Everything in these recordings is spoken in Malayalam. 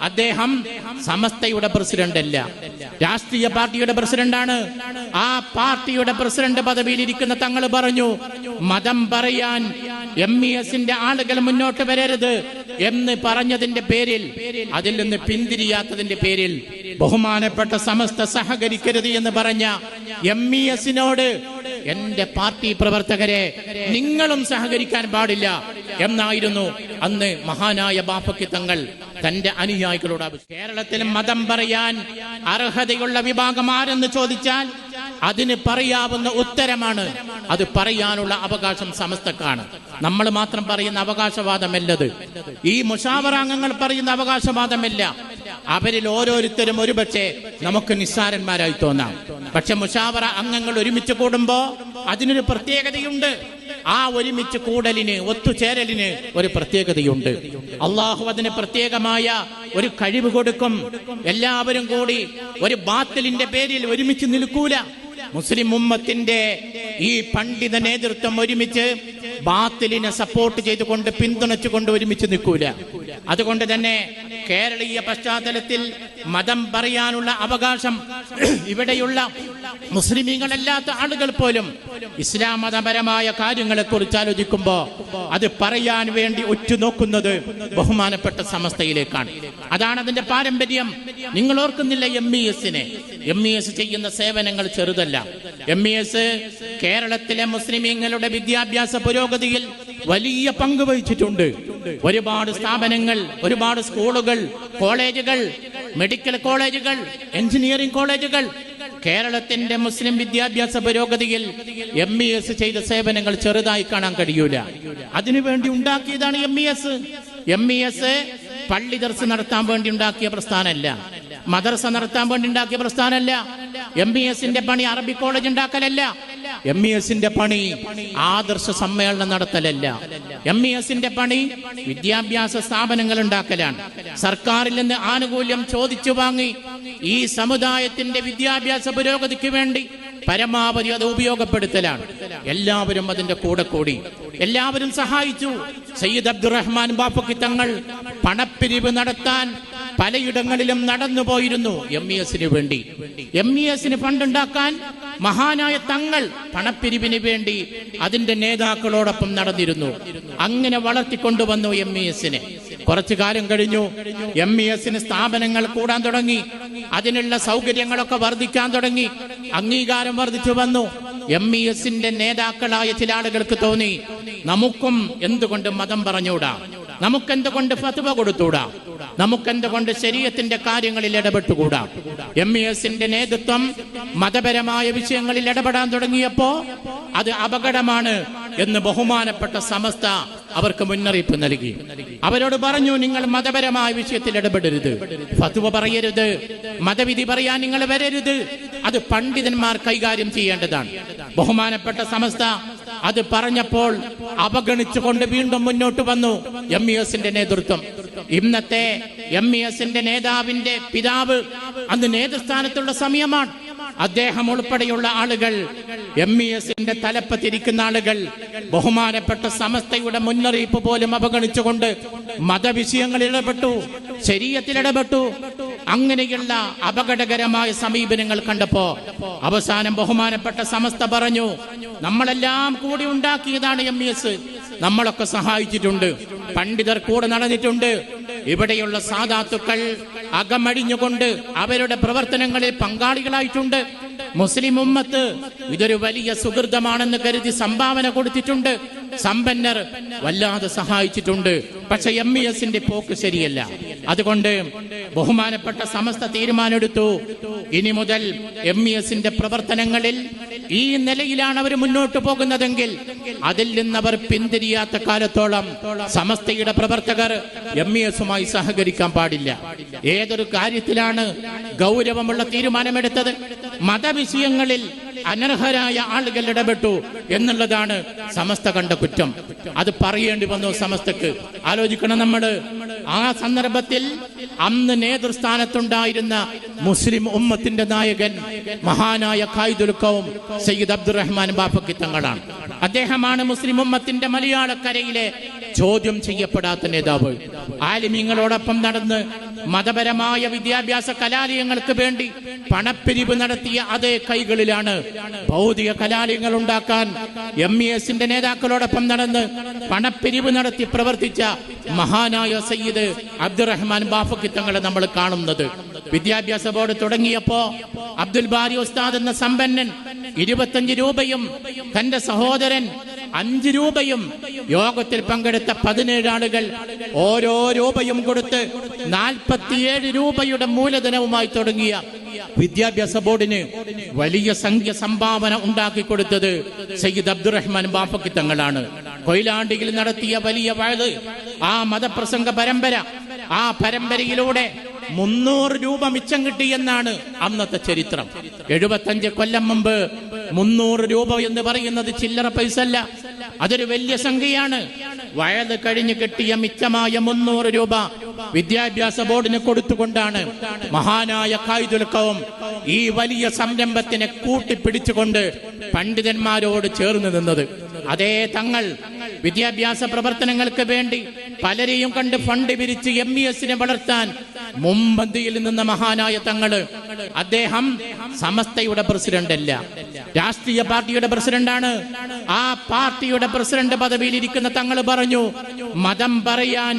അദ്ദേഹം സമസ്തയുടെ പ്രസിഡന്റ് അല്ല രാഷ്ട്രീയ പാർട്ടിയുടെ പ്രസിഡന്റാണ്. ആ പാർട്ടിയുടെ പ്രസിഡന്റ് പദവിയിൽ ഇരിക്കുന്ന തങ്ങൾ പറഞ്ഞു മതം പറയാൻ എം ഇ എസിന്റെ ആളുകൾ മുന്നോട്ട് വരരുത് എന്ന് പറഞ്ഞതിന്റെ പേരിൽ അതിൽ നിന്ന് പിന്തിരിയാത്തതിന്റെ പേരിൽ ബഹുമാനപ്പെട്ട സമസ്ത സഹകരിക്കരുത് എന്ന് പറഞ്ഞ എം ഇ എസിനോട് എന്റെ പാർട്ടി പ്രവർത്തകരെ നിങ്ങളും സഹകരിക്കാൻ പാടില്ല എന്നായിരുന്നു അന്ന് മഹാനായ ബാപ്പയ്ക്ക് തങ്ങൾ തന്റെ അനുയായികളോട് കേരളത്തിൽ മതം പറയാൻ അർഹതയുള്ള വിഭാഗം ആരെന്ന് ചോദിച്ചാൽ അതിന് പറയാവുന്ന ഉത്തരമാണ് അത് പറയാനുള്ള അവകാശം സമസ്തക്കാണ്. നമ്മൾ മാത്രം പറയുന്ന അവകാശവാദമല്ലത്. ഈ മുഷാവറാംഗങ്ങൾ പറയുന്ന അവകാശവാദമല്ല. അവരിൽ ഓരോരുത്തരും ഒരുപക്ഷെ നമുക്ക് നിസ്സാരന്മാരായി തോന്നാം. പക്ഷെ മുഷാവറ അംഗങ്ങൾ ഒരുമിച്ച് കൂടുമ്പോ അതിനൊരു പ്രത്യേകതയുണ്ട്. ആ ഒരുമിച്ച് കൂടലിന് ഒത്തുചേരലിന് ഒരു പ്രത്യേകതയുണ്ട്. അള്ളാഹു അതിന് പ്രത്യേകമായ ഒരു കഴിവ് കൊടുക്കും. എല്ലാവരും കൂടി ഒരു ബാത്തലിന്റെ പേരിൽ ഒരുമിച്ച് നിൽക്കൂല. മുസ്ലിം ഉമ്മത്തിന്റെ ഈ പണ്ഡിത നേതൃത്വം ഒരുമിച്ച് ബാത്തിലിനെ സപ്പോർട്ട് ചെയ്തുകൊണ്ട് പിന്തുണച്ചുകൊണ്ട് ഒരുമിച്ച് നിൽക്കൂല. അതുകൊണ്ട് തന്നെ കേരളീയ പശ്ചാത്തലത്തിൽ മതം പറയാനുള്ള അവകാശം ഇവിടെയുള്ള മുസ്ലിമീങ്ങളല്ലാത്ത ആളുകൾ പോലും ഇസ്ലാം മതപരമായ കാര്യങ്ങളെ കുറിച്ച് ആലോചിക്കുമ്പോ അത് പറയാൻ വേണ്ടി ഉറ്റുനോക്കുന്നത് ബഹുമാനപ്പെട്ട സമസ്തയിലേക്കാണ്. അതാണ് അതിന്റെ പാരമ്പര്യം. നിങ്ങൾ ഓർക്കുന്നില്ല എം ഇ എസിനെ എം ഇ എസ് ചെയ്യുന്ന സേവനങ്ങൾ ചെറുതല്ല. എം ഇ എസ് കേരളത്തിലെ മുസ്ലിമീങ്ങളുടെ വിദ്യാഭ്യാസ പുരോഗതിയിൽ വലിയ പങ്ക് വഹിച്ചിട്ടുണ്ട്. ഒരുപാട് സ്ഥാപനങ്ങൾ ഒരുപാട് സ്കൂളുകൾ കോളേജുകൾ മെഡിക്കൽ കോളേജുകൾ എഞ്ചിനീയറിംഗ് കോളേജുകൾ കേരളത്തിന്റെ മുസ്ലിം വിദ്യാഭ്യാസ പുരോഗതിയിൽ എം ഇ എസ് ചെയ്ത സേവനങ്ങൾ ചെറുതായി കാണാൻ കഴിയൂല. അതിനുവേണ്ടി ഉണ്ടാക്കിയതാണ് M E S M E S പള്ളി ദർശനം നടത്താൻ വേണ്ടി ഉണ്ടാക്കിയ പ്രസ്ഥാനമല്ല. മദർസ നടത്താൻ വേണ്ടി ഉണ്ടാക്കിയ പ്രസ്ഥാനമല്ല. എം ബി എസിന്റെ പണി അറബി കോളേജ് ഉണ്ടാക്കലല്ല. എം ഇ എസിന്റെ പണി ആദർശ സമ്മേളനം നടത്തലല്ല. എം ഇ എസിന്റെ പണി വിദ്യാഭ്യാസ സ്ഥാപനങ്ങൾ ഉണ്ടാക്കലാണ്. സർക്കാരിൽ നിന്ന് ആനുകൂല്യം ചോദിച്ചു വാങ്ങി ഈ സമുദായത്തിന്റെ വിദ്യാഭ്യാസ പുരോഗതിക്ക് വേണ്ടി പരമാവധി അത് ഉപയോഗപ്പെടുത്തലാണ്. എല്ലാവരും അതിന്റെ കൂടെ കൂടി. എല്ലാവരും സഹായിച്ചു. സയ്യിദ് അബ്ദുറഹ്മാൻ ബാപ്പക്കി തങ്ങൾ പണപ്പിരിവ് നടത്താൻ പലയിടങ്ങളിലും നടന്നു പോയിരുന്നു. എം ഇ എസിന് വേണ്ടി. എം ഇ എസിന് ഫണ്ടുണ്ടാക്കാൻ മഹാനായ തങ്ങൾ പണപ്പിരിവിന് വേണ്ടി അതിന്റെ നേതാക്കളോടൊപ്പം നടന്നിരുന്നു. അങ്ങനെ വളർത്തിക്കൊണ്ടുവന്നു എം ഇ എസിനെ കുറച്ചു കാലം കഴിഞ്ഞു. എം ഇ എസിന് സ്ഥാപനങ്ങൾ കൂടാൻ തുടങ്ങി. അതിനുള്ള സൗകര്യങ്ങളൊക്കെ വർദ്ധിക്കാൻ തുടങ്ങി. അംഗീകാരം വർദ്ധിച്ചു വന്നു. എം ഇ എസിന്റെ നേതാക്കളായ ചില ആളുകൾക്ക് തോന്നി. നമുക്കും എന്തുകൊണ്ട് മതം പറഞ്ഞുകൂടാ? നമുക്കെന്തുകൊണ്ട് ഫത്വ കൊടുത്തൂടാ നമുക്കെന്തുകൊണ്ട് ശരീരത്തിന്റെ കാര്യങ്ങളിൽ ഇടപെട്ടുകൂടാ? എം ഇ എസിന്റെ നേതൃത്വം മതപരമായ വിഷയങ്ങളിൽ ഇടപെടാൻ തുടങ്ങിയപ്പോ അത് അപകടമാണ് എന്ന് ബഹുമാനപ്പെട്ട സമസ്ത അവർക്ക് മുന്നറിയിപ്പ് നൽകി. അവരോട് പറഞ്ഞു നിങ്ങൾ മതപരമായ വിഷയത്തിൽ ഇടപെടരുത്. ഫത്വ പറയരുത്. മതവിധി പറയാൻ നിങ്ങൾ വരരുത്. അത് പണ്ഡിതന്മാർ കൈകാര്യം ചെയ്യേണ്ടതാണ്. ബഹുമാനപ്പെട്ട സമസ്ത അത് പറഞ്ഞപ്പോൾ അവഗണിച്ചുകൊണ്ട് വീണ്ടും മുന്നോട്ട് വന്നു എം ഇ എസിന്റെ നേതൃത്വം. ഇന്നത്തെ എം ഇ എസിന്റെ നേതാവിന്റെ പിതാവ് അന്ന് നേതൃസ്ഥാനത്തുള്ള സമയമാണ്. അദ്ദേഹം ഉൾപ്പെടെയുള്ള ആളുകൾ എം ഇ എസിന്റെ തലപ്പത്തിരിക്കുന്ന ആളുകൾ ബഹുമാനപ്പെട്ട സമസ്തയുടെ മുന്നറിയിപ്പ് പോലും അവഗണിച്ചുകൊണ്ട് മതവിഷയങ്ങളിൽ ഇടപെട്ടു ശരീരത്തിൽ ഇടപെട്ടു. അങ്ങനെയുള്ള അപകടകരമായ സമീപനങ്ങൾ കണ്ടപ്പോ അവസാനം ബഹുമാനപ്പെട്ട സമസ്ത പറഞ്ഞു നമ്മളെല്ലാം കൂടി ഉണ്ടാക്കിയതാണ് എം എസ്. നമ്മളൊക്കെ സഹായിച്ചിട്ടുണ്ട്. പണ്ഡിതർ കൂടെ നടന്നിട്ടുണ്ട്. ഇവിടെയുള്ള സാധാത്തുക്കൾ അകമടിഞ്ഞുകൊണ്ട് അവരുടെ പ്രവർത്തനങ്ങളിൽ പങ്കാളികളായിട്ടുണ്ട്. മുസ്ലിം ഉമ്മത്ത് ഇതൊരു വലിയ സുഹൃതമാണെന്ന് കരുതി സംഭാവന കൊടുത്തിട്ടുണ്ട്. സമ്പന്നർ വല്ലാതെ സഹായിച്ചിട്ടുണ്ട്. പക്ഷെ എം ഇ എസിന്റെ പോക്ക് ശരിയല്ല. അതുകൊണ്ട് ബഹുമാനപ്പെട്ട സമസ്ത തീരുമാനമെടുത്തു. ഇനി മുതൽ എം ഇ എസിന്റെ പ്രവർത്തനങ്ങളിൽ ഈ നിലയിലാണ് അവർ മുന്നോട്ട് പോകുന്നതെങ്കിൽ അതിൽ നിന്നവർ പിന്തിരിയാത്ത കാലത്തോളം സമസ്തയുടെ പ്രവർത്തകർ എം ഇ എസുമായി സഹകരിക്കാൻ പാടില്ല. ഏതൊരു കാര്യത്തിലാണ് ഗൗരവമുള്ള തീരുമാനമെടുത്തത്? മതവിഷയങ്ങളിൽ അനർഹരായ ആളുകൾ ഇടപെട്ടു എന്നുള്ളതാണ് സമസ്ത കണ്ട കുറ്റം. അത് പറയേണ്ടി വന്നു സമസ്തക്ക്. ആലോചിക്കണം നമ്മൾ. ആ സന്ദർഭത്തിൽ അന്ന് നേതൃസ്ഥാനത്തുണ്ടായിരുന്ന മുസ്ലിം ഉമ്മത്തിന്റെ നായകൻ മഹാനായ ഖായിദുൽക്കവും സയ്യിദ് അബ്ദുറഹ്മാൻ ബാഫക്കി തങ്ങളാണ്. അദ്ദേഹമാണ് മുസ്ലിം ഉമ്മത്തിന്റെ മലയാളക്കരയിലെ ചോദ്യം ചെയ്യപ്പെടാത്ത നേതാവ്. ആലിമീങ്ങളോടൊപ്പം നടന്ന് മതപരമായ വിദ്യാഭ്യാസ കലാലയങ്ങൾക്ക് വേണ്ടി പണപ്പിരിവ് നടത്തിയ അതേ കൈകളിലാണ് ഭൗതിക കലാലയങ്ങൾ ഉണ്ടാക്കാൻ എം ഇ എസിന്റെ നേതാക്കളോടൊപ്പം നടന്ന് പണപ്പിരിവ് നടത്തി പ്രവർത്തിച്ച മഹാനായ സയ്യിദ് അബ്ദുറഹ്മാൻ ബാഫക്കി തങ്ങളെ നമ്മൾ കാണുന്നത്. വിദ്യാഭ്യാസ ബോർഡ് തുടങ്ങിയപ്പോ അബ്ദുൽ ബാരി ഉസ്താദ് എന്ന സമ്പന്നൻ ഇരുപത്തഞ്ച് രൂപയും തന്റെ സഹോദരൻ അഞ്ച് രൂപയും യോഗത്തിൽ പങ്കെടുത്ത പതിനേഴ് ആളുകൾ ഓരോ രൂപയും കൊടുത്ത് നാൽപ്പത്തിയേഴ് രൂപയുടെ മൂലധനവുമായി തുടങ്ങിയ വിദ്യാഭ്യാസ ബോർഡിന് വലിയ സംഖ്യ സംഭാവന ഉണ്ടാക്കി കൊടുത്തത് സയ്യിദ് അബ്ദുറഹ്മാൻ ബാഫക്കി തങ്ങളാണ്. കൊയിലാണ്ടിയിൽ നടത്തിയ വലിയ വഴുത് ആ മതപ്രസംഗ പരമ്പര ആ പരമ്പരയിലൂടെ മുന്നൂറ് രൂപ മിച്ചം കിട്ടി എന്നാണ് അന്നത്തെ ചരിത്രം. എഴുപത്തഞ്ച് കൊല്ലം മുമ്പ് മുന്നൂറ് രൂപ എന്ന് പറയുന്നത് ചില്ലറ പൈസ അല്ല അതൊരു വലിയ സംഖ്യയാണ്. വയത് കഴിഞ്ഞ് കിട്ടിയ മിച്ചമായ മുന്നൂറ് രൂപ വിദ്യാഭ്യാസ ബോർഡിന് കൊടുത്തുകൊണ്ടാണ് മഹാനായ കായ്തുൽക്കവും ഈ വലിയ സംരംഭത്തിനെ കൂട്ടിപ്പിടിച്ചുകൊണ്ട് പണ്ഡിതന്മാരോട് ചേർന്ന് നിന്നത്. അതേ തങ്ങൾ വിദ്യാഭ്യാസ പ്രവർത്തനങ്ങൾക്ക് വേണ്ടി പലരെയും കണ്ട് ഫണ്ട് പിരിച്ച് എം ഇ എസിനെ വളർത്താൻ മുമ്പന്തിയിൽ നിന്ന മഹാനായ തങ്ങൾ അദ്ദേഹം സമസ്തയുടെ പ്രസിഡന്റ് അല്ല രാഷ്ട്രീയ പാർട്ടിയുടെ പ്രസിഡന്റാണ്. ആ പാർട്ടിയുടെ പ്രസിഡന്റ് പദവിയിൽ ഇരിക്കുന്ന തങ്ങൾ പറഞ്ഞു മതം പറയാൻ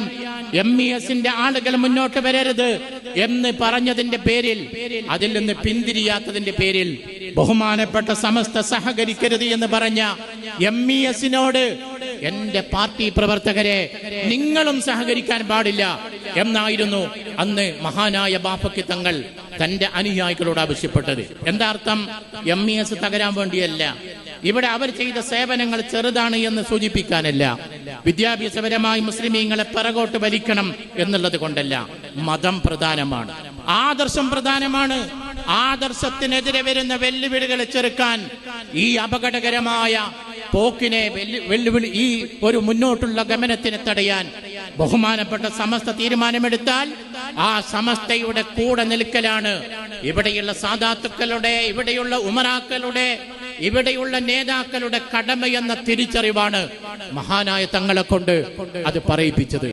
എം ഇ എസിന്റെ ആളുകൾ മുന്നോട്ട് വരരുത് എന്ന് പറഞ്ഞതിന്റെ പേരിൽ അതിൽ നിന്ന് പിന്തിരിയാത്തതിന്റെ പേരിൽ ബഹുമാനപ്പെട്ട സമസ്ത സഹകരിക്കരുത് എന്ന് പറഞ്ഞ എം ഇ എസിനോട് എന്റെ പാർട്ടി പ്രവർത്തകരെ നിങ്ങളും സഹകരിക്കാൻ പാടില്ല എന്നായിരുന്നു അന്ന് മഹാനായ ബാപ്പയ്ക്ക് തങ്ങൾ തന്റെ അനുയായികളോട് ആവശ്യപ്പെട്ടത്. എന്താ അർത്ഥം? എം ഇ എസ് തകരാൻ വേണ്ടിയല്ല. ഇവിടെ അവർ ചെയ്ത സേവനങ്ങൾ ചെറുതാണ് എന്ന് സൂചിപ്പിക്കാനല്ല. വിദ്യാഭ്യാസപരമായി മുസ്ലിമീങ്ങളെ പിറകോട്ട് വലിക്കണം എന്നുള്ളത് കൊണ്ടല്ല. മതം പ്രധാനമാണ്. ആദർശം പ്രധാനമാണ്. ആദർശത്തിനെതിരെ വരുന്ന വെല്ലുവിളികളെ ചെറുക്കാൻ ഈ അപകടകരമായ പോക്കിനെ വെല്ലുവിളി ഈ ഒരു മുന്നോട്ടുള്ള ഗമനത്തിനെ തടയാൻ ബഹുമാനപ്പെട്ട സമസ്ത തീരുമാനമെടുത്താൽ ആ സമസ്തയുടെ കൂടെ നിൽക്കലാണ്. ഇവിടെയുള്ള സാധാത്തുക്കളുടെ ഇവിടെയുള്ള ഉമറാക്കളുടെ ഇവിടെയുള്ള നേതാക്കളുടെ കടമയെന്ന തിരിച്ചറിവാണ് മഹാനായ തങ്ങളെ കൊണ്ട് അത് പറയിപ്പിച്ചത്.